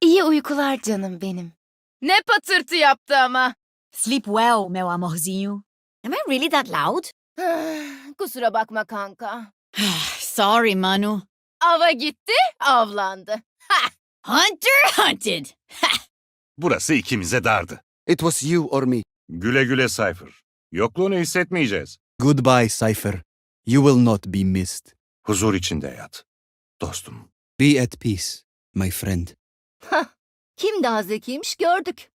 İyi uykular canım benim. Ne patırtı yaptı ama. Sleep well, meu amorzinho. Am I really that loud? Kusura bakma kanka. Sorry, Manu. Ava gitti, avlandı. Hunter hunted. Burası ikimize dardı. It was you or me. Güle güle Cypher. Yokluğunu hissetmeyeceğiz. Goodbye, Cypher. You will not be missed. Huzur içinde yat. Dostum. Be at peace, my friend. Kim daha zekiymiş gördük.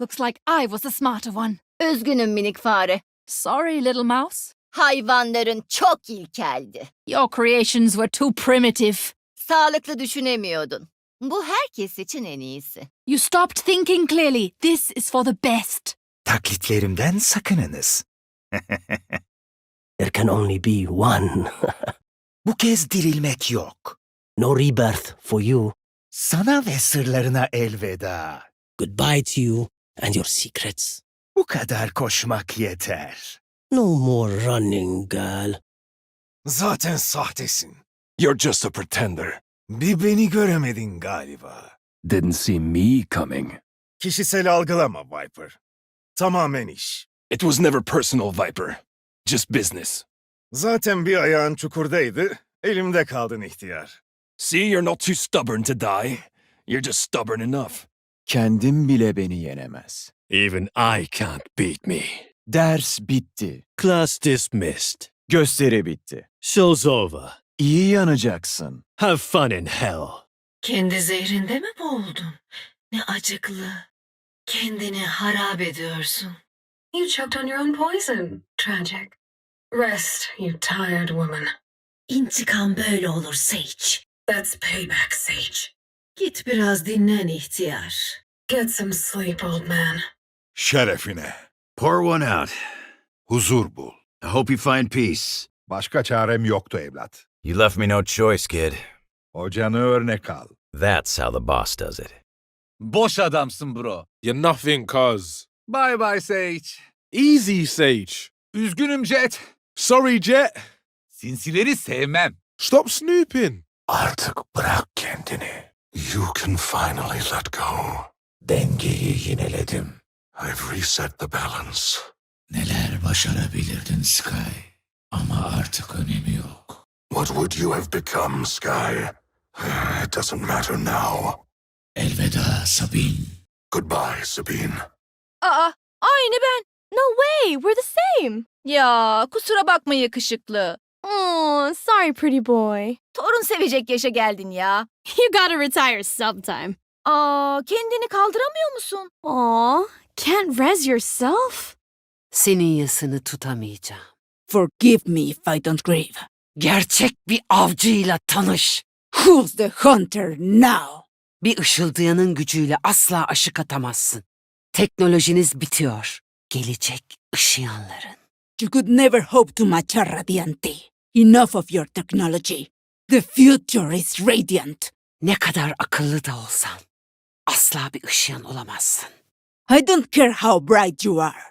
Looks like I was the smarter one. Üzgünüm minik fare. Sorry, little mouse. Hayvanların çok ilkeldi. Your creations were too primitive. Sağlıklı düşünemiyordun. Bu herkes için en iyisi. You stopped thinking clearly. This is for the best. Taklitlerimden sakınınız. There can only be one. Bu kez dirilmek yok. no rebirth for you. Sana ve sırlarına elveda. Goodbye to you and your secrets. Bu kadar koşmak yeter. No more running, girl. Zaten sahtesin. You're just a pretender. Bir beni göremedin galiba. Didn't see me coming. Kişisel algılama Viper. Tamamen iş. It was never personal, Viper. Just business. Zaten bir ayağın çukurdaydı. Elimde kaldın ihtiyar. See, you're not too stubborn to die. You're just stubborn enough. Kendim bile beni yenemez. Even I can't beat me. Ders bitti. Class dismissed. Gösteri bitti. Show's over. İyi yanacaksın. Have fun in hell. Kendi zehrinde mi boğuldun? Ne acıklı. Kendini harap ediyorsun. You choked on your own poison. Tragic. Rest, you tired woman. İntikam böyle olur Sage. That's payback Sage. Git biraz dinlen ihtiyar. Get some sleep old man. Şerefine. Pour one out. Huzur bul. I hope you find peace. Başka çarem yoktu evlat. You left me no choice, kid. Hocanı örnek al. That's how the boss does it. Boş adamsın bro. You're nothing, cuz. Bye bye Sage. Easy, Sage. Üzgünüm Jet. Sorry, Jet. Sinsileri sevmem. Stop snooping. Artık bırak kendini. You can finally let go. Dengeyi yineledim. I've reset the balance. Neler başarabilirdin Sky. Ama artık önemi yok. What would you have become, Sky? It doesn't matter now. Elveda Sabine. Goodbye, Sabine. Aa. Way, we're the same. Ya, kusura bakma yakışıklı. Oh, sorry pretty boy. Torun sevecek yaşa geldin ya. You gotta retire sometime. Aa, kendini kaldıramıyor musun? Aw, can't res yourself? Senin yasını tutamayacağım. Forgive me if I don't grieve. Gerçek bir avcıyla tanış. Who's the hunter now? Bir ışıldayanın gücüyle asla aşık atamazsın. Teknolojiniz bitiyor. Gelecek ışıyanların. You could never hope to match a Radiante. Enough of your technology. The future is radiant. Ne kadar akıllı da olsan asla bir ışıyan olamazsın. I don't care how bright you are.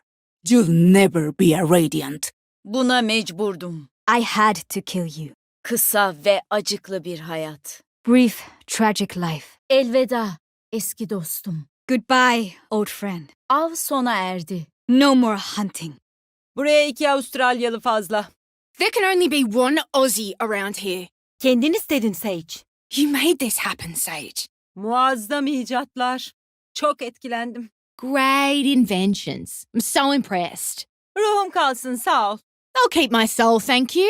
You'll never be a radiant. Buna mecburdum. I had to kill you. Kısa ve acıklı bir hayat. Brief, tragic life. Elveda eski dostum. Goodbye, old friend. Av sona erdi. No more hunting. Buraya iki Avustralyalı fazla. There can only be one Aussie around here. Kendin istedin Sage. You made this happen, Sage. Muazzam icatlar. Çok etkilendim. Great inventions. I'm so impressed. Ruhum kalsın sağ ol. I'll keep my soul, thank you.